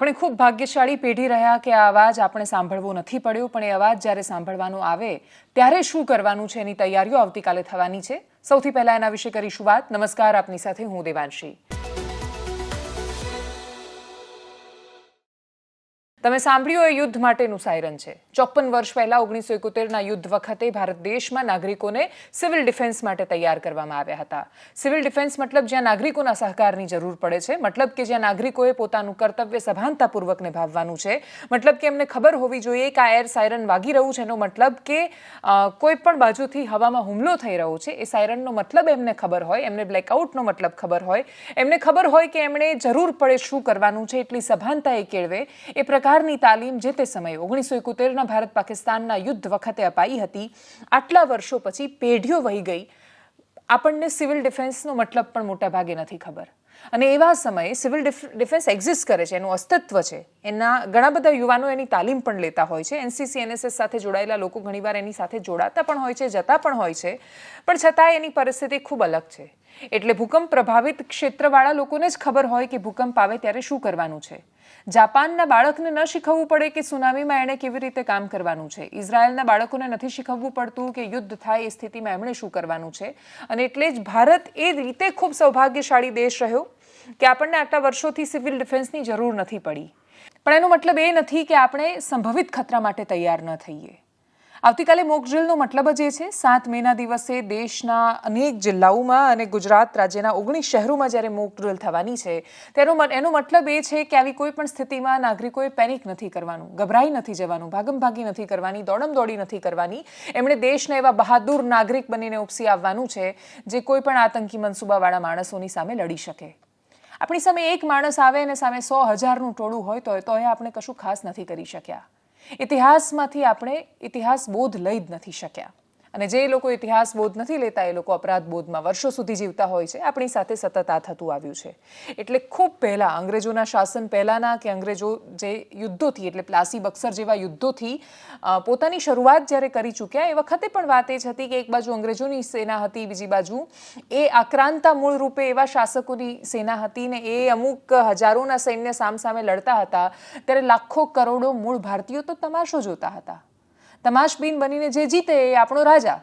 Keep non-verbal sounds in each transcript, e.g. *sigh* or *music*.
પણ એ ખૂબ ભાગ્યશાળી પેઢી રહ્યા કે આ અવાજ આપણે સાંભળવો નથી પડ્યો, પણ એ અવાજ જ્યારે સાંભળવાનો આવે, ત્યારે શું કરવાનું છે એની તૈયારીઓ આવતીકાલે થવાની છે. સૌથી પહેલા એના વિશે કરીશું વાત. નમસ્કાર, આપની સાથે હું દેવાંશી. તમે સાંભળ્યું એ યુદ્ધ માટેનું સાયરન છે. ચોપન વર્ષ પહેલા ઓગણીસો એકોતેરના યુદ્ધ વખતે ભારત દેશમાં નાગરિકોને સિવિલ ડિફેન્સ માટે તૈયાર કરવામાં આવ્યા હતા. સિવિલ ડિફેન્સ મતલબ જ્યાં નાગરિકોના સહકારની જરૂર પડે છે, મતલબ કે જ્યાં નાગરિકોએ પોતાનું કર્તવ્ય સભાનતાપૂર્વક નિભાવવાનું છે, મતલબ કે એમને ખબર હોવી જોઈએ કે આ એર સાયરન વાગી રહ્યું છે, એનો મતલબ કે કોઈ પણ બાજુથી હવામાં હુમલો થઈ રહ્યો છે, એ સાયરનનો મતલબ એમને ખબર હોય, એમને બ્લેકઆઉટનો મતલબ ખબર હોય. એમને ખબર હોય કે એમણે જરૂર પડે શું કરવાનું છે, એટલી સભાનતા એ કેળવે. એ પ્રકારની તાલીમ જે તે સમયે ઓગણીસો એકોતેરના ભારત પાકિસ્તાનના યુદ્ધ વખતે અપાઈ હતી, આટલા વર્ષો પછી પેઢીઓ વહી ગઈ. આપણને સિવિલ ડિફેન્સનો મતલબ પણ મોટા ભાગે નથી ખબર. અને એવા સમયે સિવિલ ડિફેન્સ એક્ઝિસ્ટ કરે છે, એનું અસ્તિત્વ છે. એના ઘણા બધા યુવાનો એની તાલીમ પણ લેતા હોય છે. એનસીસી, એનએસએસ સાથે જોડાયેલા લોકો ઘણીવાર એની સાથે જોડાતા પણ હોય છે, જતા પણ હોય છે. પણ છતાં એની પરિસ્થિતિ ખૂબ અલગ છે. એટલે ભૂકંપ પ્રભાવિત ક્ષેત્રવાળા લોકોને જ ખબર હોય કે ભૂકંપ આવે ત્યારે શું કરવાનું છે. જાપાનના બાળકને ન શીખવવું પડે કે સુનામીમાં એણે કેવી રીતે કામ કરવાનું છે? ઇઝરાયલના બાળકોને નથી શીખવવું પડતું કે યુદ્ધ થાય એ સ્થિતિમાં એમણે શું કરવાનું છે? અને એટલે જ ભારત એ રીતે ખૂબ સૌભાગ્યશાળી દેશ રહ્યો કે આપણને આટલા વર્ષોથી સિવિલ ડિફેન્સની જરૂર નથી પડી. પણ એનો મતલબ એ નથી કે આપણે સંભવિત ખતરા માટે તૈયાર ન થઈએ. આવતીકાલે મોક ડ્રીલનો મતલબ જ એ છે, સાત મેના દિવસે દેશના અનેક જિલ્લાઓમાં અને ગુજરાત રાજ્યના ઓગણીસ શહેરોમાં જ્યારે મોક ડ્રીલ થવાની છે, તેનો એનો મતલબ એ છે કે આવી કોઈ પણ સ્થિતિમાં નાગરિકોએ પેનિક નથી કરવાનું, ગભરાઈ નથી જવાનું, ભાગમભાગી નથી કરવાની, દોડમદોડી નથી કરવાની. એમણે દેશના એવા બહાદુર નાગરિક બનીને ઉપસી આવવાનું છે, જે કોઈ પણ આતંકી મનસૂબાવાળા માણસોની સામે લડી શકે. આપણી સામે એક માણસ આવે અને સામે સો હજારનું ટોળું હોય તો એ આપણે કશું ખાસ નથી કરી શક્યા. ઇતિહાસમાંથી આપણે ઇતિહાસ બોધ લઈ જ નથી શક્યા. અને જે લોકો ઇતિહાસ બોધ નથી લેતા, એ લોકો અપરાધ બોધમાં વર્ષો સુધી જીવતા હોય છે. આપણી સાથે સતત આ થતું આવ્યું છે. એટલે ખૂબ પહેલાં અંગ્રેજોના શાસન પહેલાંના કે અંગ્રેજો જે યુદ્ધોથી, એટલે પ્લાસી બક્સર જેવા યુદ્ધોથી પોતાની શરૂઆત જ્યારે કરી ચૂક્યા, એ વખતે પણ વાત એ જ હતી કે એક બાજુ અંગ્રેજોની સેના હતી, બીજી બાજુ એ આક્રાંતા મૂળ રૂપે એવા શાસકોની સેના હતી ને એ અમુક હજારોના સૈન્ય સામસામે લડતા હતા. ત્યારે લાખો કરોડો મૂળ ભારતીયો તો તમાશો જોતા હતા. તમાશબીન બનીને જે જીતે એ આપણો રાજા.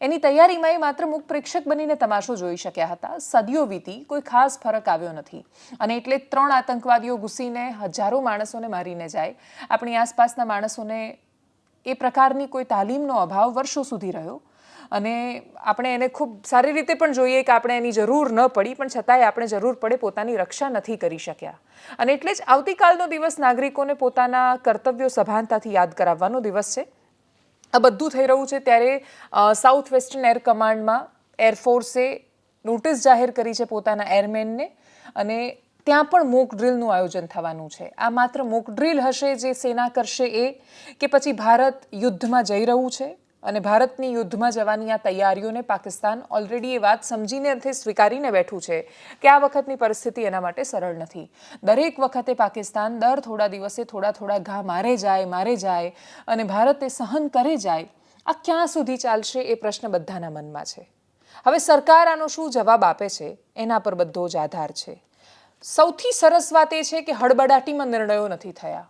એની તૈયારીમાં એ માત્ર મુખ પ્રેક્ષક બનીને તમાશો જોઈ શક્યા હતા. સદીઓ વીતી, કોઈ ખાસ ફરક આવ્યો નથી. અને એટલે ત્રણ આતંકવાદીઓ ઘૂસીને હજારો માણસોને મારીને જાય. આપણી આસપાસના માણસોને એ પ્રકારની કોઈ તાલીમનો અભાવ વર્ષો સુધી રહ્યો. અને આપણે એને ખૂબ સારી રીતે પણ જોઈએ કે આપણે એની જરૂર ન પડી, પણ છતાંય આપણે જરૂર પડે પોતાની રક્ષા નથી કરી શક્યા. અને એટલે જ આવતીકાલનો દિવસ નાગરિકોને પોતાના કર્તવ્યો સભાનતાથી યાદ કરાવવાનો દિવસ છે. આ બધું થઈ રહ્યું છે ત્યારે સાઉથ વેસ્ટર્ન એર કમાન્ડમાં એરફોર્સે નોટિસ જાહેર કરી છે પોતાના એરમેનને અને ત્યાં પણ મોક ડ્રિલનું આયોજન થવાનું છે. આ માત્ર મોક ડ્રિલ હશે જે સેના કરશે એ કે પછી ભારત યુદ્ધમાં જઈ રહ્યું છે? અને ભારતની યુદ્ધમાં જવાની આ તૈયારીઓને પાકિસ્તાન ઓલરેડી એ વાત સમજીને અર્થે સ્વીકારીને બેઠું છે કે આ વખતની પરિસ્થિતિ એના માટે સરળ નથી. દરેક વખતે પાકિસ્તાન દર થોડા દિવસે થોડા થોડા ઘા મારે જાય મારે જાય અને ભારત એ સહન કરે જાય. આ ક્યાં સુધી ચાલશે એ પ્રશ્ન બધાના મનમાં છે. હવે સરકાર આનો શું જવાબ આપે છે એના પર બધો જ આધાર છે. સૌથી સરસ વાત એ છે કે હળબડાટીમાં નિર્ણયો નથી થયા.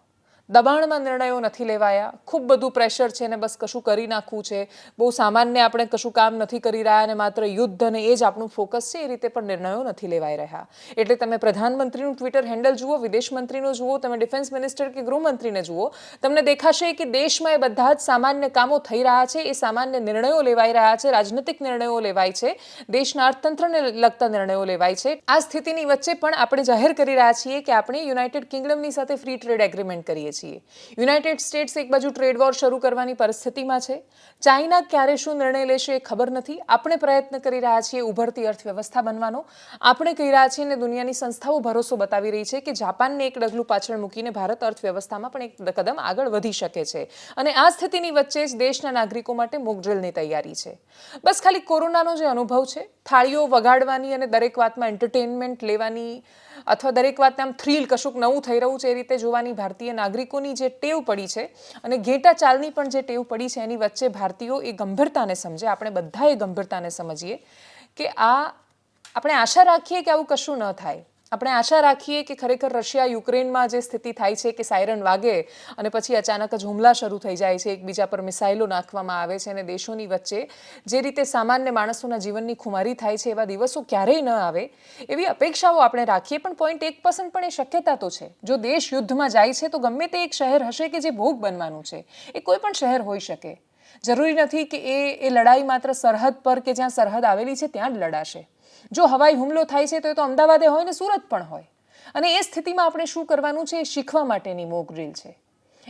દબાણમાં નિર્ણયો નથી લેવાયા. ખૂબ બધું પ્રેશર છે ને બસ કશું કરી નાખવું છે. બહુ સામાન્ય આપણે કશું કામ નથી કરી રહ્યા અને માત્ર યુદ્ધ અને એ જ આપણું ફોકસ છે, એ રીતે પણ નિર્ણયો નથી લેવાઈ રહ્યા. એટલે તમે પ્રધાનમંત્રીનું ટ્વિટર હેન્ડલ જુઓ વિદેશ મંત્રીનું જુઓ, તમે ડિફેન્સ મિનિસ્ટર કે ગૃહમંત્રીને જુઓ, તમને દેખાશે કે દેશમાં એ બધા જ સામાન્ય કામો થઈ રહ્યા છે, એ સામાન્ય નિર્ણયો લેવાઈ રહ્યા છે, રાજનૈતિક નિર્ણયો લેવાય છે, દેશના અર્થતંત્રને લગતા નિર્ણયો લેવાય છે. આ સ્થિતિની વચ્ચે પણ આપણે જાહેર કરી રહ્યા છીએ કે આપણે યુનાઇટેડ કિંગડમની સાથે ફ્રી ટ્રેડ એગ્રીમેન્ટ કરીએ છીએ. યુનાઇટેડ સ્ટેટ્સ એક બાજુ ટ્રેડ વોર શરૂ કરવાની પરિસ્થિતિમાં છે. ચાઇના ક્યારે શું નિર્ણય લેશે એ ખબર નથી. આપણે પ્રયત્ન કરી રહ્યા છીએ ઉભરતી અર્થવ્યવસ્થા બનવાનો. આપણે કહી રહ્યા છીએ અને દુનિયાની સંસ્થાઓ ભરોસો બતાવી રહી છે કે જાપાનને એક ડગલું પાછળ મૂકીને ભારત અર્થવ્યવસ્થામાં પણ એક કદમ આગળ વધી શકે છે. અને આ સ્થિતિની વચ્ચે જ દેશના નાગરિકો માટે મોકડ્રિલની તૈયારી છે. બસ ખાલી કોરોનાનો જે અનુભવ છે, થાળીઓ વગાડવાની અને દરેક વાતમાં એન્ટરટેનમેન્ટ લેવાની અથવા દરેક વાતને આમ થ્રીલ કશુંક નવું થઈ રહ્યું છે એ રીતે જોવાની ભારતીય નાગરિકોની જે ટેવ પડી છે અને ઘેટા ચાલની પણ જે ટેવ પડી છે એની વચ્ચે ભારતીયો એ ગંભીરતાને સમજે. આપણે બધા એ ગંભીરતાને સમજીએ કે આ, આપણે આશા રાખીએ કે આવું કશું ન થાય. આપણે આશા રાખીએ કે ખરેખર રશિયા યુક્રેનમાં જે સ્થિતિ થાય છે કે સાયરન વાગે અને પછી અચાનક જ હુમલા શરૂ થઈ જાય છે, એકબીજા પર મિસાઇલો નાખવામાં આવે છે અને દેશોની વચ્ચે જે રીતે સામાન્ય માણસોના જીવનની ખુમારી થાય છે એવા દિવસો ક્યારેય ન આવે, એવી અપેક્ષાઓ આપણે રાખીએ. પણ પોઈન્ટ એક પર્સન્ટ પણ એ શક્યતા તો છે. જો દેશ યુદ્ધમાં જાય છે તો ગમે તે એક શહેર હશે કે જે ભોગ બનવાનું છે, એ કોઈ પણ શહેર હોઈ શકે. જરૂરી નથી કે એ એ લડાઈ માત્ર સરહદ પર કે જ્યાં સરહદ આવેલી છે ત્યાં જ લડાશે. જો હવાઈ હુમલો થાય છે તો એ તો અમદાવાદે હોય ને સુરત પણ હોય. અને એ સ્થિતિમાં આપણે શું કરવાનું છે? એ શીખવા માટેની મોક ડ્રીલ છે.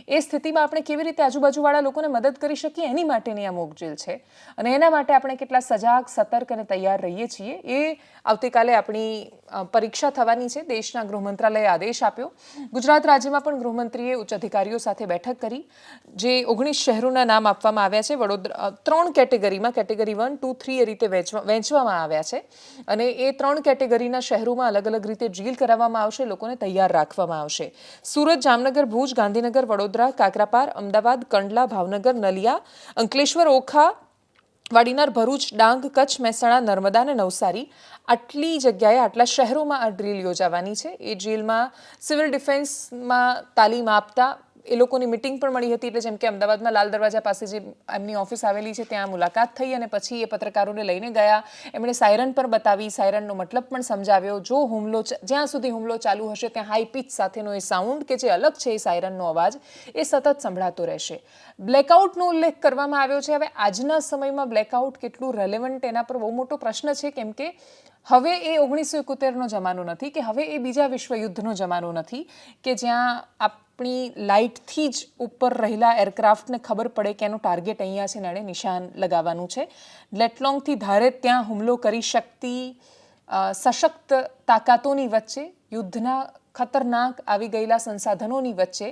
એ સ્થિતિમાં આપણે કેવી રીતે આજુબાજુવાળા લોકોને મદદ કરી શકીએ એની માટેની આ મોક છે. અને એના માટે આપણે કેટલા સજાગ, સતર્ક અને તૈયાર રહીએ છીએ એ આવતીકાલે આપણી પરીક્ષા થવાની છે. દેશના ગૃહ મંત્રાલયે આદેશ આપ્યો. ગુજરાત રાજ્યમાં પણ ગૃહમંત્રીએ ઉચ્ચ અધિકારીઓ સાથે બેઠક કરી, જે ઓગણીસ શહેરોના નામ આપવામાં આવ્યા છે. વડોદરા ત્રણ કેટેગરીમાં, કેટેગરી વન, ટુ, થ્રી એ રીતે વહેંચવા વહેંચવામાં આવ્યા છે. અને એ ત્રણ કેટેગરીના શહેરોમાં અલગ અલગ રીતે ડ્રીલ કરાવવામાં આવશે, લોકોને તૈયાર રાખવામાં આવશે. સુરત, જામનગર, ભુજ, ગાંધીનગર, વડોદરા કાકરાપાર, અમદાવાદ, કંડલા, ભાવનગર, નલિયા, અંકલેશ્વર, ઓખા, વાડીનાર, ભરૂચ, ડાંગ, કચ્છ, મહેસાણા, નર્મદા અને નવસારી આટલી જગ્યાએ, આટલા શહેરોમાં આ ડ્રીલ યોજાવાની છે. એ ડ્રીલમાં સિવિલ ડિફેન્સમાં તાલીમ આપતા એ લોકોની મિટિંગ પણ મળી હતી, એટલે જેમ કે અમદાવાદમાં લાલ દરવાજા પાસે જે એમની ઓફિસ આવેલી છે, ત્યાં મુલાકાત થઈ અને પછી એ પત્રકારોને લઈને ગયા. એમણે સાયરન પણ બતાવી સાયરનનો મતલબ પણ સમજાવ્યો, જો હુમલો જ્યાં સુધી હુમલો ચાલુ હશે, ત્યાં હાઈ પિચ સાથેનો એ સાઉન્ડ કે જે અલગ છે એ સાયરનનો અવાજ, એ સતત સંભળાતો રહેશે. બ્લેકઆઉટનો ઉલ્લેખ કરવામાં આવ્યો છે. હવે આજના સમયમાં બ્લેકઆઉટ કેટલું રેલેવન્ટ એના પર બહુ મોટો પ્રશ્ન છે, કેમ કે હવે એ ઓગણીસો એકોતેરનો જમાનો નથી, કે હવે એ બીજા વિશ્વયુદ્ધનો જમાનો નથી, કે જ્યાં આપણી લાઇટથી જ ઉપર રહેલા એરક્રાફ્ટને ખબર પડે કે એનું ટાર્ગેટ અહીંયા છે ને એણે નિશાન લગાવવાનું છે. લેટલોંગથી ધારે ત્યાં હુમલો કરી શકતી સશક્ત તાકાતોની વચ્ચે, યુદ્ધના ખતરનાક આવી ગયેલા સંસાધનોની વચ્ચે,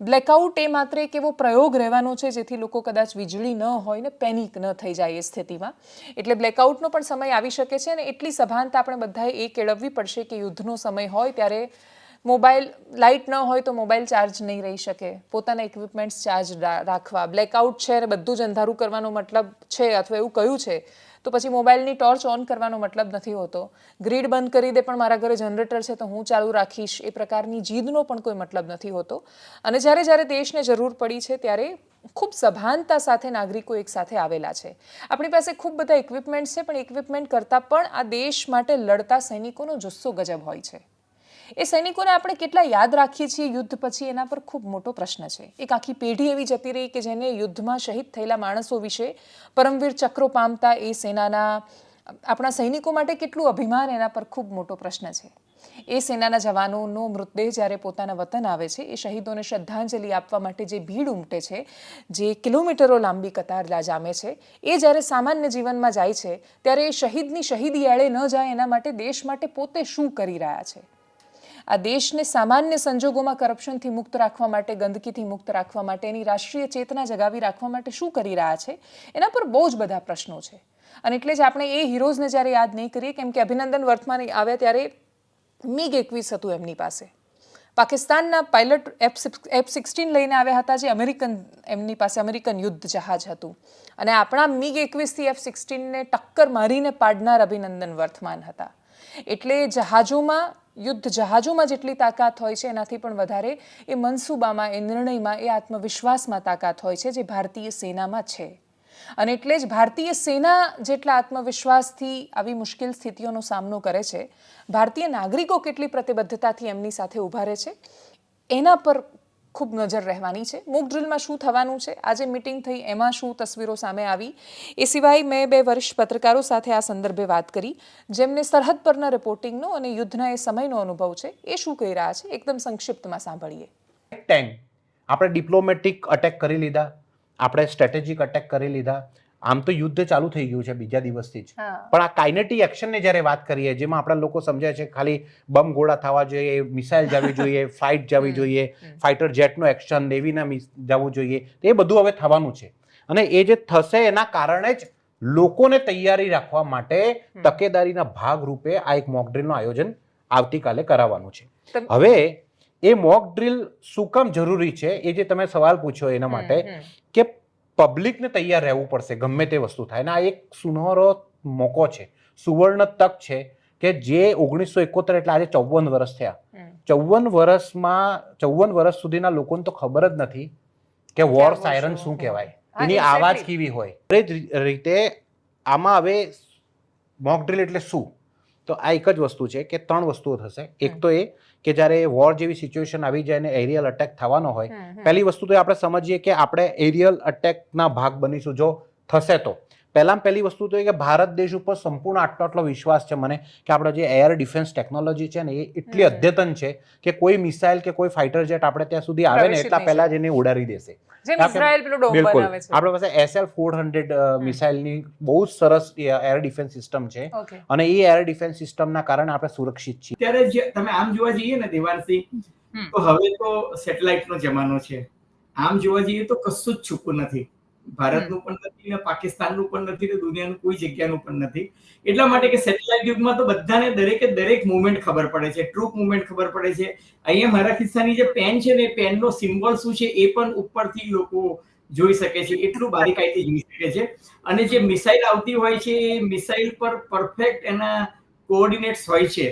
બ્લેકઆઉટ એ માત્ર એક એવો પ્રયોગ રહેવાનો છે જેથી લોકો કદાચ વીજળી ન હોય ને પેનિક ન થઈ જાય એ સ્થિતિમાં. એટલે બ્લેકઆઉટનો પણ સમય આવી શકે છે અને એટલી સભાનતા આપણે બધાએ એ કેળવવી પડશે કે યુદ્ધનો સમય હોય ત્યારે મોબાઈલ લાઇટ ન હોય તો મોબાઈલ ચાર્જ નહીં રહી શકે. પોતાના ઇક્વિપમેન્ટ્સ ચાર્જ રાખવા. બ્લેકઆઉટ છે અને બધું જ અંધારું કરવાનો મતલબ છે અથવા એવું કહ્યું છે, તો પછી મોબાઈલની ટોર્ચ ઓન કરવાનો મતલબ નથી હોતો. ગ્રીડ બંધ કરી દે પણ મારા ઘરે જનરેટર છે તો હું ચાલુ રાખીશ. એ પ્રકારની જીદનો પણ કોઈ મતલબ નથી હોતો. અને જ્યારે જ્યારે દેશને જરૂર પડી છે ત્યારે ખૂબ સભાનતા સાથે નાગરિકો એકસાથે આવેલા છે. આપણી પાસે ખૂબ બધા ઇક્વિપમેન્ટ છે પણ ઇક્વિપમેન્ટ કરતાં પણ આ દેશ માટે લડતા સૈનિકોનો જુસ્સો ગજબ હોય છે. એ સૈનિકોને આપણે કેટલા યાદ રાખીએ છીએ યુદ્ધ પછી? એના પર ખૂબ મોટો પ્રશ્ન છે. એક આખી પેઢી એવી જતી રહી કે જેને યુદ્ધમાં શહીદ થયેલા માણસો વિશે પરમવીર ચક્રો પામતા એ સેનાના, આપણા સૈનિકો માટે કેટલું અભિમાન એના પર ખૂબ મોટો પ્રશ્ન છે. એ સેનાના જવાનોનો મૃતદેહ જ્યારે પોતાના વતન આવે છે, એ શહીદોને શ્રદ્ધાંજલિ આપવા માટે જે ભીડ ઉમટે છે, જે કિલોમીટરો લાંબી કતાર જામે છે, એ જ્યારે સામાન્ય જીવનમાં જાય છે, ત્યારે એ શહીદની શહીદી એળે ન જાય એના માટે દેશ માટે પોતે શું કરી રહ્યા છે? આ દેશને સામાન્ય સંજોગોમાં કરપ્શનથી મુક્ત રાખવા માટે, ગંદકીથી મુક્ત રાખવા માટે, એની રાષ્ટ્રીય ચેતના જગાવી રાખવા માટે શું કરી રહ્યા છે? એના પર બહુ જ બધા પ્રશ્નો છે. અને એટલે જ આપણે એ હીરોઝને જ્યારે યાદ નહીં કરીએ, કેમ કે અભિનંદન વર્તમાન આવ્યા ત્યારે મિગ એકવીસ હતું એમની પાસે. પાકિસ્તાનના પાયલટ એફ એફ સિક્સટીન લઈને આવ્યા હતા, જે અમેરિકન, એમની પાસે અમેરિકન યુદ્ધ જહાજ હતું. અને આપણા મિગ એકવીસથી એફ સિક્સટીનને ટક્કર મારીને પાડનાર અભિનંદન વર્તમાન હતા. એટલે જહાજોમાં યુદ્ધ જહાજોમાં જેટલી તાકાત હોય છે, એનાથી પણ વધારે એ મનસૂબામાં, એ નિર્ણયમાં, એ આત્મવિશ્વાસમાં તાકાત હોય છે, જે ભારતીય સેનામાં છે. અને એટલે જ ભારતીય સેના જેટલા આત્મવિશ્વાસથી આવી મુશ્કેલ સ્થિતિઓનો સામનો કરે છે, ભારતીય નાગરિકો કેટલી પ્રતિબદ્ધતાથી એમની સાથે ઊભા રહે છે, એના પર ખૂબ નજર રહેવાની છે. મૂક ડ્રિલમાં શું થવાનું છે? આજે મિટિંગ થઈ, એમાં શું તસવીરો સામે આવી? એ સિવાય મેં બે વરિષ્ઠ પત્રકારો સાથે આ સંદર્ભે વાત કરી. જેમને સરહદ પરના રિપોર્ટિંગનો અને યુદ્ધના એ સમયનો અનુભવ છે. એ શું કહી રહ્યા છે? એકદમ સંક્ષિપ્તમાં સાંભળીએ. ટેન્ક આપણે ડિપ્લોમેટિક અટેક કરી લીધા. આપણે સ્ટ્રેટેજિક અટેક કરી લીધા. આમ તો યુદ્ધ ચાલુ થઈ ગયું છે બીજા દિવસથી જ. પણ આ કાઇનેટિક એક્શનને જ્યારે વાત કરીએ જેમાં આપણા લોકો સમજાય છે ખાલી બમ ગોળા થવા જોઈએ મિસાઇલ જવી *laughs* જોઈએ ફ્લાઇટ જવી જોઈએ ફાઇટર જેટનો એક્શન નેવીના જવું જોઈએ તો એ બધું હવે થવાનું છે. અને એ જે થશે એના કારણે જ લોકોને તૈયારી રાખવા માટે તકેદારીના ભાગ રૂપે આ એક મોક ડ્રિલનું આયોજન આવતીકાલે કરાવવાનું છે. હવે એ મોક ડ્રિલ શું કામ જરૂરી છે એ જે તમે સવાલ પૂછ્યો એના માટે કે પબ્લિકને તૈયાર રહેવું પડશે ગમે તે વસ્તુ થાય. અને આ એક સુનહરો મોકો છે સુવર્ણ તક છે કે જે ઓગણીસો એકોતેર એટલે આજે ચૌવન વર્ષ થયા. ચૌવન વર્ષમાં ચૌવન વર્ષ સુધીના લોકોને તો ખબર જ નથી કે વોર સાયરન શું કહેવાય. એની આવાજ કેવી હોય? એ જ રીતે આમાં હવે મોક ડ્રિલ એટલે શું? તો આ એક જ વસ્તુ છે કે ત્રણ વસ્તુઓ થશે. એક તો એ કે જ્યારે વોર જેવી સિચ્યુએશન આવી જાય ને એરિયલ અટેક થવાનો હોય. પહેલી વસ્તુ તો આપણે સમજીએ કે આપણે એરિયલ અટેકના ભાગ બનીશું જો થશે તો પહેલામાં પહેલી વસ્તુ તો એ કે ભારત દેશ ઉપર સંપૂર્ણ આટલો આટલો વિશ્વાસ છે મને કે આપણે જે એર ડિફેન્સ ટેકનોલોજી છે ને એ એટલી અદ્યતન છે કે કોઈ મિસાઇલ કે કોઈ ફાઇટર જેટ આપણે ત્યાં સુધી આવે ને એટલા પહેલા જ એને ઉડાડી દેશે. બિલકુલ. આપણી પાસે એસએલ ફોર હંડ્રેડ મિસાઇલની બહુ જ સરસ એર ડિફેન્સ સિસ્ટમ છે અને એ એર ડિફેન્સ સિસ્ટમના કારણે આપણે સુરક્ષિત છીએ. ત્યારે જે તમે આમ જોવા જઈએ ને દેવાંશી તો હવે તો સેટેલાઇટ નો જમાનો છે. આમ જોવા જઈએ તો કશું જ છૂપું નથી. ભારતનું પણ નથી ને પાકિસ્તાનનું પણ નથી ને દુનિયાનું કોઈ જગ્યાનું પણ નથી. એટલા માટે કે સેટેલાઇટ યુગમાં તો બધાને દરેકે દરેક મુવમેન્ટ ખબર પડે છે ટ્રુપ મુવમેન્ટ ખબર પડે છે. અહીંયા મારા ખિસ્સાની જે પેન છે ને પેનનો સિમ્બોલ શું છે એ પણ ઉપરથી લોકો જોઈ શકે છે એટલું બારીકાઈથી જોઈ શકે છે. અને જે મિસાઇલ આવતી હોય છે એ મિસાઇલ પર પરફેક્ટ એના કોઓર્ડિનેટ્સ હોય છે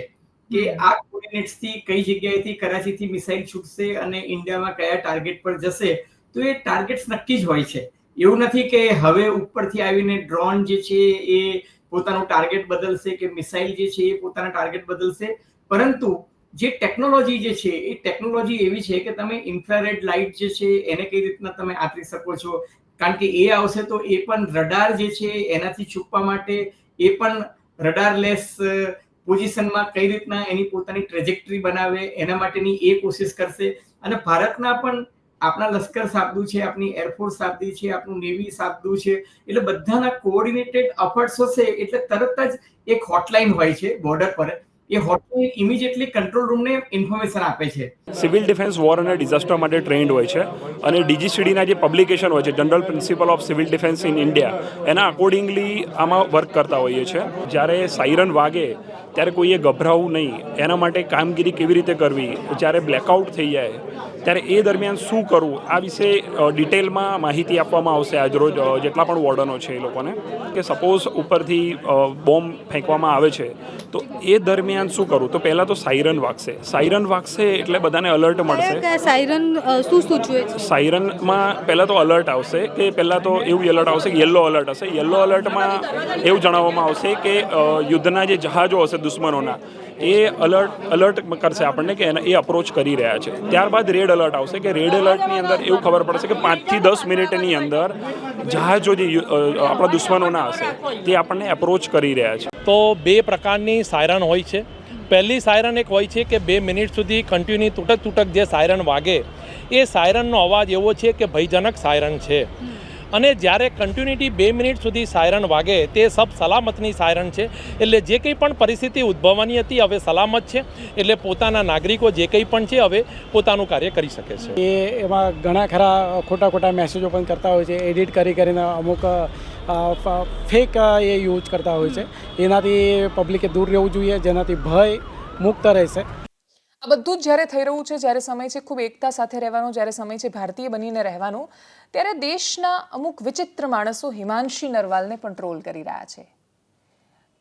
કે આ કોઓર્ડિનેટ્સથી કઈ જગ્યાએથી કરાચીથી મિસાઇલ છૂટશે અને ઇન્ડિયામાં કયા ટાર્ગેટ પર જશે તો એ ટાર્ગેટ્સ નક્કી જ હોય છે. એવું નથી કે હવે ઉપરથી આવીને ડ્રોન જે છે એ પોતાનું ટાર્ગેટ બદલશે કે મિસાઇલ જે છે એ પોતાના ટાર્ગેટ બદલશે. પરંતુ જે ટેકનોલોજી જે છે એ ટેકનોલોજી એવી છે કે તમે ઇન્ફ્રારેડ લાઇટ જે છે એને કઈ રીતના તમે આપી શકો છો? કારણ કે એ આવશે તો એ પણ રડાર જે છે એનાથી છુપવા માટે એ પણ રડારલેસ પોઝિશનમાં કઈ રીતના એની પોતાની ટ્રેજેક્ટરી બનાવે, એના માટેની એ કોશિશ કરશે. અને ભારતના પણ આપણા લશ્કર સાબદું છે આપણી એરફોર્સ સાબદી છે આપણું નેવી સાબદું છે, એટલે બધાના કોઓર્ડિનેટેડ અફર્ટ્સ હશે એટલે તરત જ એક હોટલાઇન હોય છે બોર્ડર પર. એ હોટલાઇન ઇમિડિયેટલી કંટ્રોલ રૂમને ઇન્ફોર્મેશન આપે છે. સિવિલ ડિફેન્સ વોર અને ડિઝાસ્ટર માટે ટ્રેન્ડ હોય છે અને ડીજીસીડીના જે પબ્લિકેશન હોય છે, general principle of civil defence in India, એના અકોર્ડિંગલી આમાં વર્ક કરતા હોઈએ છીએ જ્યારે સાયરન વાગે, ત્યારે કોઈએ ગભરાવું નહીં. એના માટે કામગીરી કેવી રીતે કરવી? જ્યારે બ્લેકઆઉટ થઈ જાય, ત્યારે એ દરમિયાન શું કરવું? આ વિશે ડિટેલમાં માહિતી આપવામાં આવશે આજરોજ જેટલા પણ વોર્ડનો છે એ લોકોને. કે સપોઝ ઉપરથી બોમ્બ ફેંકવામાં આવે છે, તો એ દરમિયાન શું કરું? તો પહેલાં તો સાયરન વાગશે. સાયરન વાગશે એટલે બધાને અલર્ટ મળશે. સાયરન શું સૂચવે છે? સાયરનમાં પહેલાં તો અલર્ટ આવશે કે પહેલાં તો એવું અલર્ટ આવશે કે યલો અલર્ટ હશે. યલો અલર્ટમાં એવું જણાવવામાં આવશે કે યુદ્ધના જે જહાજો હશે દુશ્મનોના એ અલર્ટ અલર્ટ કરશે આપણને કે એ અપ્રોચ કરી રહ્યા છે. ત્યારબાદ રેડ અલર્ટ આવશે કે રેડ અલર્ટની અંદર એવું ખબર પડશે કે પાંચથી દસ મિનિટની અંદર જહાજો જે આપણા દુશ્મનોના હશે તે આપણને એપ્રોચ કરી રહ્યા છે. તો બે પ્રકારની સાયરન હોય છે. પહેલી સાયરન એક હોય છે કે બે મિનિટ સુધી કન્ટિન્યુ તૂટક તૂટક જે સાયરન વાગે એ સાયરનનો અવાજ એવો છે કે ભયજનક સાયરન છે. અને જ્યારે કન્ટિન્યુટી બે મિનિટ સુધી સાયરન વાગે તે સબ સલામતની સાયરન છે. એટલે જે કંઈ પણ પરિસ્થિતિ ઉદ્ભવવાની હતી હવે સલામત છે. એટલે પોતાના નાગરિકો જે કંઈ પણ છે હવે પોતાનું કાર્ય કરી શકે છે. એ એમાં ઘણા ખરા ખોટા ખોટા મેસેજો પણ કરતા હોય છે. એડિટ કરી કરીને અમુક ફેક એ યુઝ કરતા હોય છે. એનાથી પબ્લિકે દૂર રહેવું જોઈએ, જેનાથી ભય મુક્ત રહેશે. આ બધું જ જ્યારે થઈ રહ્યું છે, જ્યારે સમય છે, ખૂબ એકતા સાથે રહેવાનો, જ્યારે સમય છે, ભારતીય બનીને રહેવાનો, ત્યારે દેશના અમુક વિચિત્ર માણસો હિમાંશી નરવાલને પણ ટ્રોલ કરી રહ્યા છે.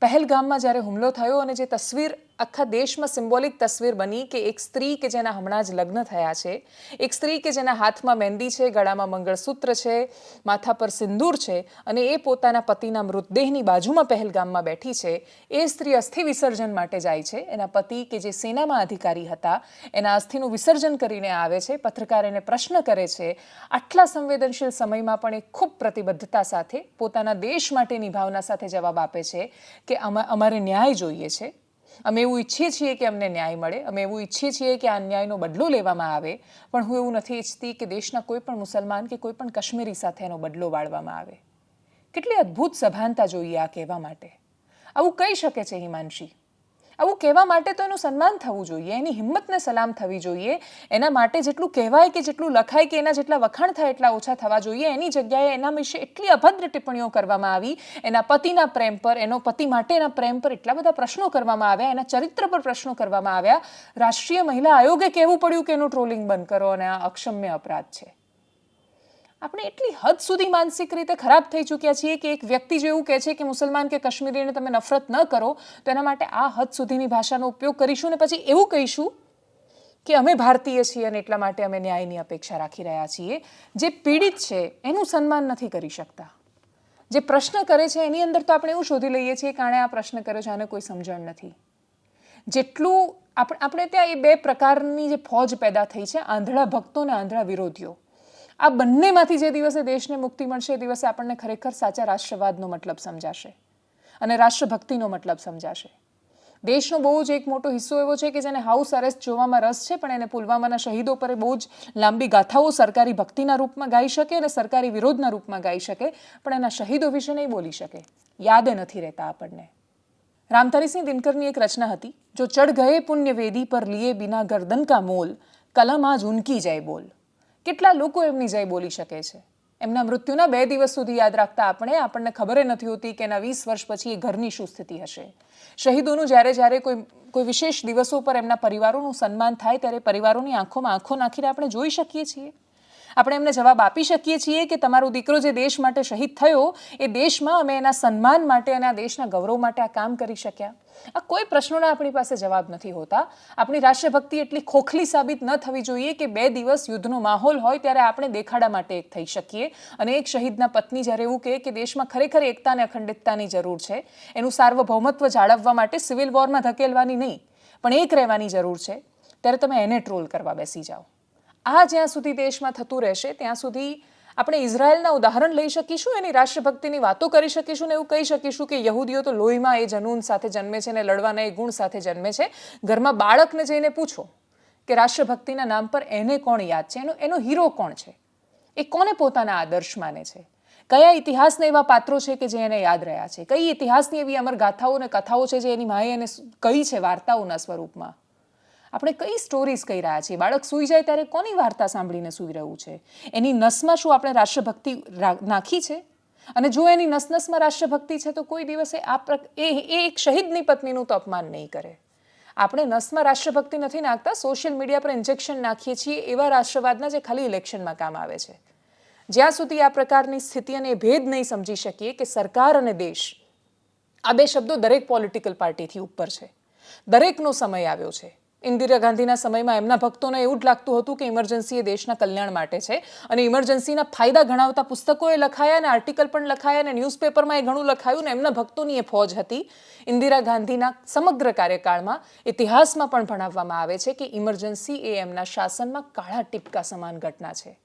પહેલગામમાં જ્યારે હુમલો થયો અને જે તસવીર આખા દેશમાં સિમ્બોલિક તસવીર બની કે એક સ્ત્રી કે જેના હમણાં જ લગ્ન થયા છે, એક સ્ત્રી કે જેના હાથમાં મહેંદી છે, ગળામાં મંગળસૂત્ર છે, માથા પર સિંદૂર છે અને એ પોતાના પતિના મૃતદેહની બાજુમાં પહેલગામમાં બેઠી છે, એ સ્ત્રી અસ્થિ વિસર્જન માટે જાય છે. એના પતિ કે જે સેનામાં અધિકારી હતા, એના અસ્થિનું વિસર્જન કરીને આવે છે, પત્રકાર એને પ્રશ્ન કરે છે. આટલા સંવેદનશીલ સમયમાં પણ એ ખૂબ પ્રતિબદ્ધતા સાથે પોતાના દેશ માટેની ભાવના સાથે જવાબ આપે છે કે અમા- અમારે ન્યાય જોઈએ છે. અમે એવું ઈચ્છીએ છીએ કે અમને ન્યાય મળે, અમે એવું ઈચ્છીએ છીએ કે આ અન્યાયનો બદલો લેવામાં આવે, પણ હું એવું નથી ઈચ્છતી કે દેશના કોઈ પણ મુસલમાન કે કોઈ પણ કશ્મીરી સાથે એનો બદલો વાળવામાં આવે. કેટલી અદ્ભુત સભાનતા જોઈએ આ કહેવા માટે. આવું કહી શકે છે હિમાંશી? આવું કહેવા માટે તો એનું સન્માન થવું જોઈએ, એની હિંમતને સલામ થવી જોઈએ. એના માટે જેટલું કહેવાય કે જેટલું લખાય કે એના જેટલા વખાણ થાય એટલા ઓછા થવા જોઈએ. એની જગ્યાએ એના વિશે એટલી અભદ્ર ટિપ્પણીઓ કરવામાં આવી. એના પતિના પ્રેમ પર, એનો પતિ માટેના પ્રેમ પર એટલા બધા પ્રશ્નો કરવામાં આવ્યા. એના ચરિત્ર પર પ્રશ્નો કરવામાં આવ્યા. રાષ્ટ્રીય મહિલા આયોગે કહેવું પડ્યું કે એનું ટ્રોલિંગ બંધ કરો અને આ અક્ષમ્ય અપરાધ છે. આપણે એટલી હદ સુધી માનસિક રીતે ખરાબ થઈ ચૂક્યા છીએ કે એક વ્યક્તિ જો એવું કહે છે કે મુસલમાન કે કાશ્મીરીને તમે નફરત ન કરો, તો એના માટે આ હદ સુધીની ભાષાનો ઉપયોગ કરીશું ને પછી એવું કહીશું કે અમે ભારતીય છીએ અને એટલા માટે અમે ન્યાયની અપેક્ષા રાખી રહ્યા છીએ. જે પીડિત છે, એનું સન્માન નથી કરી શકતા. જે પ્રશ્ન કરે છે, એની અંદર તો આપણે એવું શોધી લઈએ છીએ કે આણે આ પ્રશ્ન કર્યો છે, આને કોઈ સમજણ નથી. જેટલું આપણે આપણે ત્યાં એ બે પ્રકારની જે ફોજ પેદા થઈ છે, આંધળા ભક્તો અને આંધળા વિરોધીઓ. આ બંનેમાંથી જે દિવસે દેશને મુક્તિ મળશે એ દિવસે આપણને ખરેખર સાચા રાષ્ટ્રવાદનો મતલબ સમજાશે અને રાષ્ટ્રભક્તિનો મતલબ સમજાશે. દેશનો બહુ જ એક મોટો હિસ્સો એવો છે કે જેને હાઉસ અરેસ્ટ જોવામાં રસ છે, પણ એને પુલવામાના શહીદો પર બહુ જ લાંબી ગાથાઓ સરકારી ભક્તિના રૂપમાં ગાઈ શકે અને સરકારી વિરોધના રૂપમાં ગાઈ શકે, પણ એના શહીદો વિશે નહીં બોલી શકે. યાદ નથી રહેતા આપણને. રામધારીસિંહ દિનકરની એક રચના હતી, જો ચઢ ગયે પુણ્ય વેદી પર લીએ બિના ગરદન કા મોલ, કલમ આજ ઉનકી જાય બોલ. કેટલા લોકો એમની જય બોલી શકે છે? એમના મૃત્યુના બે દિવસ સુધી યાદ રાખતા આપણે, આપણને ખબર નથી હોતી કે એના વીસ વર્ષ પછી એ ઘરની શું સ્થિતિ હશે. શહીદોનું જ્યારે જ્યારે કોઈ કોઈ વિશેષ દિવસો પર એમના પરિવારોનું સન્માન થાય, ત્યારે પરિવારોની આંખોમાં આંખો નાખીને આપણે જોઈ શકીએ છીએ. આપણે એમને જવાબ આપી શકીએ છીએ કે તમારો દીકરો જે દેશ માટે શહીદ થયો, એ દેશમાં અમે એના સન્માન માટે અને આ દેશના ગૌરવ માટે આ કામ કરી શક્યા. આ કોઈ પ્રશ્નોના આપણી પાસે જવાબ નથી હોતા. આપણી રાષ્ટ્રભક્તિ એટલી ખોખલી સાબિત ન થવી જોઈએ કે બે દિવસ યુદ્ધનો માહોલ હોય ત્યારે આપણે દેખાડા માટે એક થઈ શકીએ. અને એક શહીદના પત્ની જ્યારે એવું કહે કે દેશમાં ખરેખર એકતા અને અખંડિતતાની જરૂર છે. એનું સાર્વભૌમત્વ જાળવવા માટે સિવિલ વોરમાં ધકેલવાની નહીં, પણ એક રહેવાની જરૂર છે. ત્યારે તમે એને ટ્રોલ કરવા બેસી જાઓ. આ જ્યાં સુધી દેશમાં થતું રહેશે, ત્યાં સુધી આપણે ઇઝરાયલના ઉદાહરણ લઈ શકીશું, એની રાષ્ટ્રભક્તિની વાતો કરી શકીશું ને એવું કહી શકીશું કે યહૂદીઓ તો લોહીમાં એ જનૂન સાથે જન્મે છે ને લડવાના એ ગુણ સાથે જન્મે છે. ઘરમાં બાળકને જઈને પૂછો કે રાષ્ટ્રભક્તિના નામ પર એને કોણ યાદ છે? એનો એનો હીરો કોણ છે? એ કોને પોતાના આદર્શ માને છે? કયા ઇતિહાસના એવા પાત્રો છે કે જે એને યાદ રહ્યા છે? કઈ ઇતિહાસની એવી અમર ગાથાઓ અને કથાઓ છે જે એની માએ એને કહી છે વાર્તાઓના સ્વરૂપમાં? આપણે કઈ સ્ટોરીઝ કહી રહ્યા છીએ? બાળક સૂઈ જાય ત્યારે કોની વાર્તા સાંભળીને સૂઈ રહ્યું છે? એની નસમાં શું આપણે રાષ્ટ્રભક્તિ નાખી છે? અને જો એની નસ નસમાં રાષ્ટ્રભક્તિ છે, તો કોઈ દિવસે આ એ એક શહીદની પત્નીનું તો અપમાન નહીં કરે. આપણે નસમાં રાષ્ટ્રભક્તિ નથી નાખતા સોશિયલ મીડિયા પર ઇન્જેક્શન નાખીએ છીએ એવા રાષ્ટ્રવાદના જે ખાલી ઇલેક્શનમાં કામ આવે છે. જ્યાં સુધી આ પ્રકારની સ્થિતિ અને ભેદ નહીં સમજી શકીએ કે સરકાર અને દેશ, આ બે શબ્દો દરેક પોલિટિકલ પાર્ટીથી ઉપર છે. દરેકનો સમય આવ્યો છે. ઇન્દિરા ગાંધીના સમયમાં એમના ભક્તોને એવું જ લાગતું હતું કે ઇમરજન્સી એ દેશના કલ્યાણ માટે છે. અને ઇમરજન્સીના ફાયદા ગણાવતા પુસ્તકોએ લખાયા અને આર્ટિકલ પણ લખાયા અને ન્યૂઝપેપરમાં એ ઘણું લખાયું ને એમના ભક્તોની એ ફોજ હતી. ઇન્દિરા ગાંધીના સમગ્ર કાર્યકાળમાં ઇતિહાસમાં પણ ભણાવવામાં આવે છે કે ઇમરજન્સી એ એમના શાસનમાં કાળા ટીપકા સમાન ઘટના છે.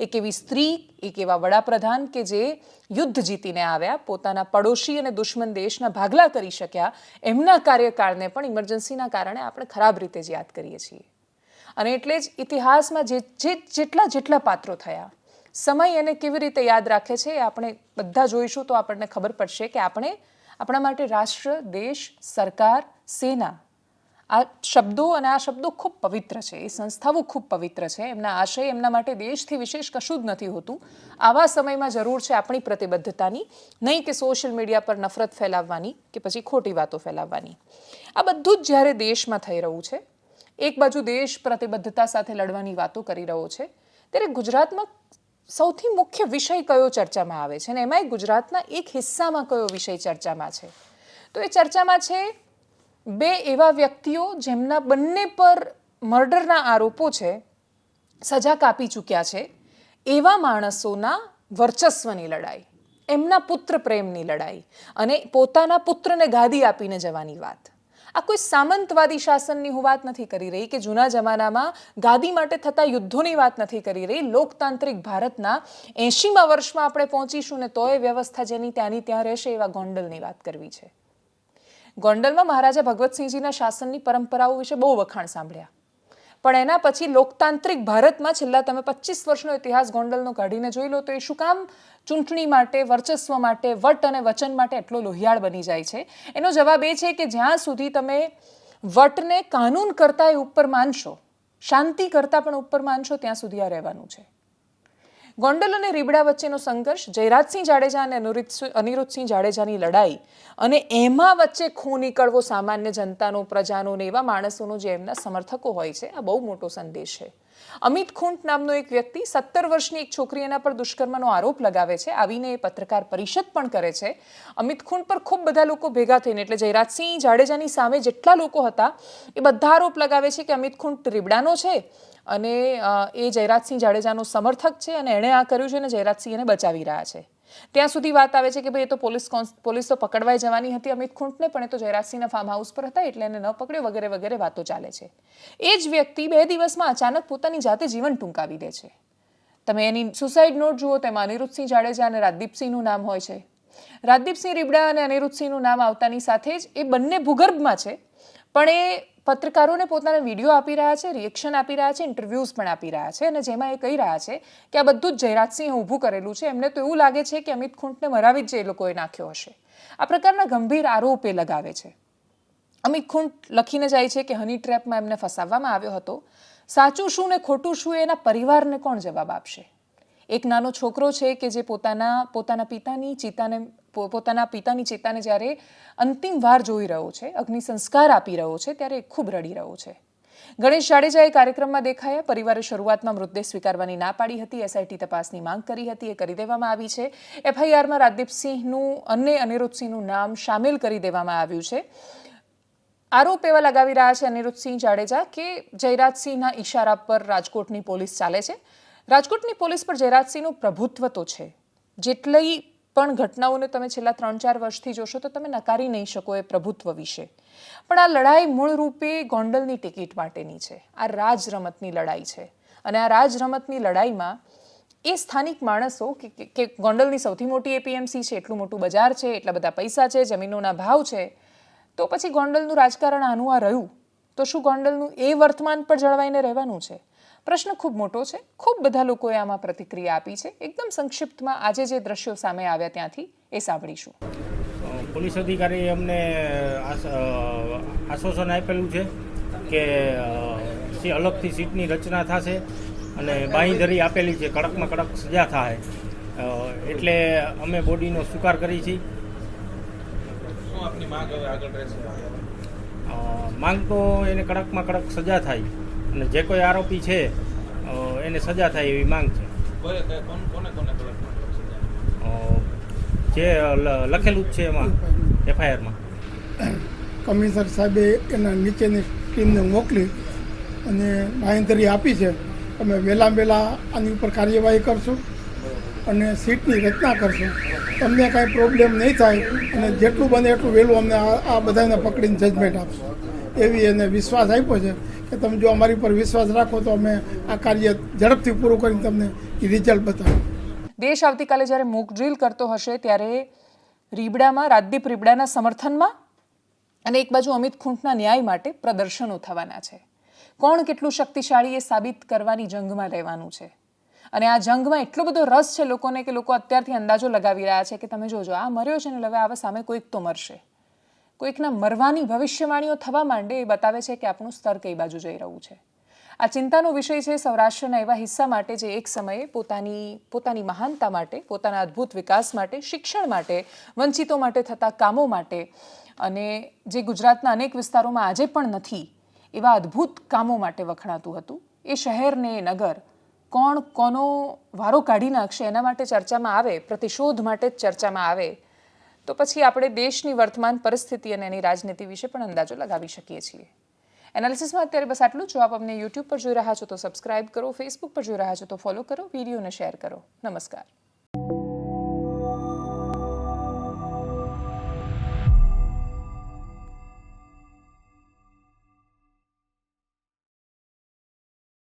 એક એવી સ્ત્રી, એક એવા વડાપ્રધાન કે જે યુદ્ધ જીતીને આવ્યા, પોતાના પડોશી અને દુશ્મન દેશના ભાગલા કરી શક્યા. એમના કાર્યકાળને પણ ઇમરજન્સીના કારણે આપણે ખરાબ રીતે જ યાદ કરીએ છીએ. અને એટલે જ ઇતિહાસમાં જે જે જેટલા જેટલા પાત્રો થયા, સમય એને કેવી રીતે યાદ રાખે છે એ આપણે બધા જોઈશું તો આપણને ખબર પડશે કે આપણે આપણા માટે રાષ્ટ્ર, દેશ, સરકાર, સેના આ શબ્દો અને આ શબ્દો ખૂબ પવિત્ર છે. એ સંસ્થાઓ ખૂબ પવિત્ર છે. એમના આશય એમના માટે દેશથી વિશેષ કશું જ નથી હોતું. આવા સમયમાં જરૂર છે આપણી પ્રતિબદ્ધતાની. નહીં કે સોશિયલ મીડિયા પર નફરત ફેલાવવાની કે પછી ખોટી વાતો ફેલાવવાની. આ બધું જ જ્યારે દેશમાં થઈ રહ્યું છે, એક બાજુ દેશ પ્રતિબદ્ધતા સાથે લડવાની વાતો કરી રહ્યો છે, ત્યારે ગુજરાતમાં સૌથી મુખ્ય વિષય કયો ચર્ચામાં આવે છે? અને એમાંય ગુજરાતના એક હિસ્સામાં કયો વિષય ચર્ચામાં છે? તો એ ચર્ચામાં છે બે એવા વ્યક્તિઓ જેમના બંને પર મર્ડરના આરોપો છે, સજા કાપી ચૂક્યા છે, એવા માણસોના વર્ચસ્વની લડાઈ, એમના પુત્ર પ્રેમની લડાઈ અને પોતાના પુત્રને ગાદી આપીને જવાની વાત. આ કોઈ સામંતવાદી શાસનની હું વાત નથી કરી રહી કે જૂના જમાનામાં ગાદી માટે થતા યુદ્ધોની વાત નથી કરી રહી. લોકતાંત્રિક ભારતના એંશીમાં વર્ષમાં આપણે પહોંચીશું ને તોય વ્યવસ્થા જેની ત્યાંની ત્યાં રહેશે એવા ગોંડલની વાત કરવી છે. ગોંડલમાં મહારાજા ભગવતસિંહજીના શાસનની પરંપરાઓ વિશે બહુ વખાણ સાંભળ્યા. પણ એના પછી લોકતાંત્રિક ભારતમાં છેલ્લા તમે પચીસ વર્ષનો ઇતિહાસ ગોંડલનો કાઢીને જોઈ લો તો એ શું કામ? ચૂંટણી માટે, વર્ચસ્વ માટે, વટ અને વચન માટે એટલો લોહિયાળ બની જાય છે. એનો જવાબ એ છે કે જ્યાં સુધી તમે વટને કાનૂન કરતા એ ઉપર માનશો, શાંતિ કરતા પણ ઉપર માનશો, ત્યાં સુધી આ રહેવાનું છે. ગોંડલ અને રીબડા વચ્ચેનો સંઘર્ષ, જયરાજસિંહ જાડેજા અને અનિરુદ્ધ અનિરુદ્ધસિંહ જાડેજાની લડાઈ અને એમાં વચ્ચે ખૂન નીકળવો સામાન્ય જનતાનો, પ્રજાનો ને એવા માણસોનો જે એમના સમર્થકો હોય છે, આ બહુ મોટો સંદેશ છે. અમિત ખૂંટ નામનો એક વ્યક્તિ સત્તર વર્ષની એક છોકરી એના પર દુષ્કર્મનો આરોપ લગાવે છે. આવીને એ પત્રકાર પરિષદ પણ કરે છે. અમિત ખૂંટ પર ખૂબ બધા લોકો ભેગા થઈને એટલે જયરાજસિંહ જાડેજાની સામે જેટલા લોકો હતા, એ બધા આરોપ લગાવે છે કે અમિત ખૂંટ રીબડાનો છે અને એ જયરાજસિંહ જાડેજાનો સમર્થક છે અને એણે આ કર્યું છે અને જયરાજસિંહ એને બચાવી રહ્યા છે. ત્યાં સુધી વાત આવે છે કે ભાઈ એ તો પોલીસ પોલીસ તો પકડવાઈ જવાની હતી અમિત ખૂંટને, પણ એ તો જયરાજસિંહના ફાર્મ હાઉસ પર હતા એટલે એને ન પકડ્યો, વગેરે વગેરે વાતો ચાલે છે. એ જ વ્યક્તિ બે દિવસમાં અચાનક પોતાની જાતે જીવન ટૂંકાવી દે છે. તમે એની સુસાઇડ નોટ જુઓ તેમાં અનિરુદ્ધસિંહ જાડેજા અને રાજદીપસિંહનું નામ હોય છે. રાજદીપસિંહ રીબડા અને અનિરુદ્ધસિંહનું નામ આવતાની સાથે જ એ બંને ભૂગર્ભમાં છે, પણ એ પત્રકારોને પોતાના વીડિયો આપી રહ્યા છે રિએક્શન આપી રહ્યા છે ઇન્ટરવ્યૂઝ પણ આપી રહ્યા છે અને જેમાં એ કહી રહ્યા છે કે આ બધું જ જયરાજસિંહે ઊભું કરેલું છે. એમને તો એવું લાગે છે કે અમિત ખૂંટને મરાવી જ એ લોકોએ નાખ્યો હશે. આ પ્રકારના ગંભીર આરોપ એ લગાવે છે. અમિત ખૂંટ લખીને જાય છે કે હની ટ્રેપમાં એમને ફસાવવામાં આવ્યો હતો. સાચું શું ને ખોટું શું એના પરિવારને કોણ જવાબ આપશે? એક નાનો છોકરો છે કે જે પોતાના પોતાના પિતાની, ચિતાને પોતાના પિતાની ચેતાને જ્યારે અંતિમ વાર જોઈ રહ્યો છે, અગ્નિ સંસ્કાર આપી રહ્યો છે, ત્યારે ખૂબ રડી રહ્યો છે. ગણેશ જાડેજાએ કાર્યક્રમમાં દેખાયા પરિવારે શરૂઆતમાં મૃતદેહ સ્વીકારવાની ના પાડી હતી એસઆઈટી તપાસની માંગ કરી હતી, એ કરી દેવામાં આવી છે. એફઆઈઆરમાં રાજદીપસિંહનું અને અનિરુદ્ધસિંહનું નામ સામેલ કરી દેવામાં આવ્યું છે. આરોપ એવા લગાવી રહ્યા છે અનિરુદ્ધસિંહ જાડેજા કે જયરાજસિંહના ઈશારા પર રાજકોટની પોલીસ ચાલે છે. રાજકોટની પોલીસ પર જયરાજસિંહનું પ્રભુત્વ તો છે. જેટલી પણ ઘટનાઓને તમે છેલ્લા ત્રણ ચાર વર્ષથી જોશો તો તમે નકારી નહીં શકો એ પ્રભુત્વ વિશે. પણ આ લડાઈ મૂળ રૂપે ગોંડલની ટિકિટ માટેની છે. આ રાજ રમતની લડાઈ છે. અને આ રાજ રમતની લડાઈમાં એ સ્થાનિક માણસો કે ગોંડલની સૌથી મોટી એપીએમસી છે, એટલું મોટું બજાર છે, એટલા બધા પૈસા છે, જમીનોના ભાવ છે, તો પછી ગોંડલનું રાજકારણ આનું આ રહ્યું. તો શું ગોંડલનું એ વર્તમાન પર જળવાઈને રહેવાનું છે? પ્રશ્ન ખૂબ મોટો છે. ખૂબ બધા લોકોએ આમાં પ્રતિક્રિયા આપી છે. એકદમ સંક્ષિપ્તમાં આજે જે દ્રશ્યો સામે આવ્યા ત્યાંથી એ સાંભળીશું. પોલીસ અધિકારીએ અમને આશ્વાસન આપેલું છે કે અલગથી સીટની રચના થશે અને બાંહીધરી આપેલી છે. કડકમાં કડક સજા થાય. એટલે અમે બોડીનો સ્વીકાર કરી છીએ. માંગ તો એને કડકમાં કડક સજા થાય. અને જે કોઈ આરોપી છે એને સજા થાય એવી માંગ છે. જે લ- લખેલું જ છે એમાં એફઆઈઆરમાં. કમિશનર સાહેબે એના નીચેની ટીમને મોકલી અને બાંયધરી આપી છે અમે વહેલા વહેલા આની ઉપર કાર્યવાહી કરશું અને સીટની રચના કરશું. તમને કાંઈ પ્રોબ્લેમ નહીં થાય અને જેટલું બને એટલું વહેલું અમને આ આ બધાને પકડીને જજમેન્ટ આપશું. એવી એને વિશ્વાસ આપ્યો છે. કે તમે જો અમારી પર વિશ્વાસ રાખો તો અમે આ કાર્ય ઝડપથી પૂરું કરીને તમને રિઝલ્ટ બતાવું દેશ આવતીકાલે જ્યારે મૂક ડ્રીલ કરતો હશે ત્યારે રીબડામાં, રાજદીપ રીબડાના સમર્થનમાં અને એક બાજુ અમિત ખૂંટના ન્યાય માટે પ્રદર્શનો થવાના છે. કોણ કેટલું શક્તિશાળી એ સાબિત કરવાની જંગમાં રહેવાનું છે? અને આ જંગમાં એટલો બધો રસ છે લોકોને કે લોકો અત્યારથી અંદાજો લગાવી રહ્યા છે કે તમે જોજો, આ મર્યો છે ને, હવે આવા સામે કોઈક તો મરશે. કોઈકના મરવાની ભવિષ્યવાણીઓ થવા માંડે એ બતાવે છે કે આપણું સ્તર કઈ બાજુ જઈ રહ્યું છે. આ ચિંતાનો વિષય છે સૌરાષ્ટ્રના એવા હિસ્સા માટે જે એક સમયે પોતાની પોતાની મહાનતા માટે, પોતાના અદ્ભુત વિકાસ માટે, શિક્ષણ માટે, વંચિતો માટે થતા કામો માટે અને જે ગુજરાતના અનેક વિસ્તારોમાં આજે પણ નથી એવા અદ્ભુત કામો માટે વખણાતું હતું. એ શહેરને નગર કોણ કોનો વારો કાઢી નાખશે એના માટે ચર્ચામાં આવે, પ્રતિશોધ માટે જ ચર્ચામાં આવે તો પછી આપણે દેશની વર્તમાન પરિસ્થિતિ અને એની રાજનીતિ વિશે પણ અંદાજો લગાવી શકીએ છીએ. એનાલિસિસમાં અત્યારે બસ આટલું જ. આપ અમને યુટ્યુબ પર જોઈ રહ્યા છો તો સબસ્ક્રાઇબ કરો ફેસબુક પર જોઈ રહ્યા છો તો ફોલો કરો વિડીયોને શેર કરો. નમસ્કાર.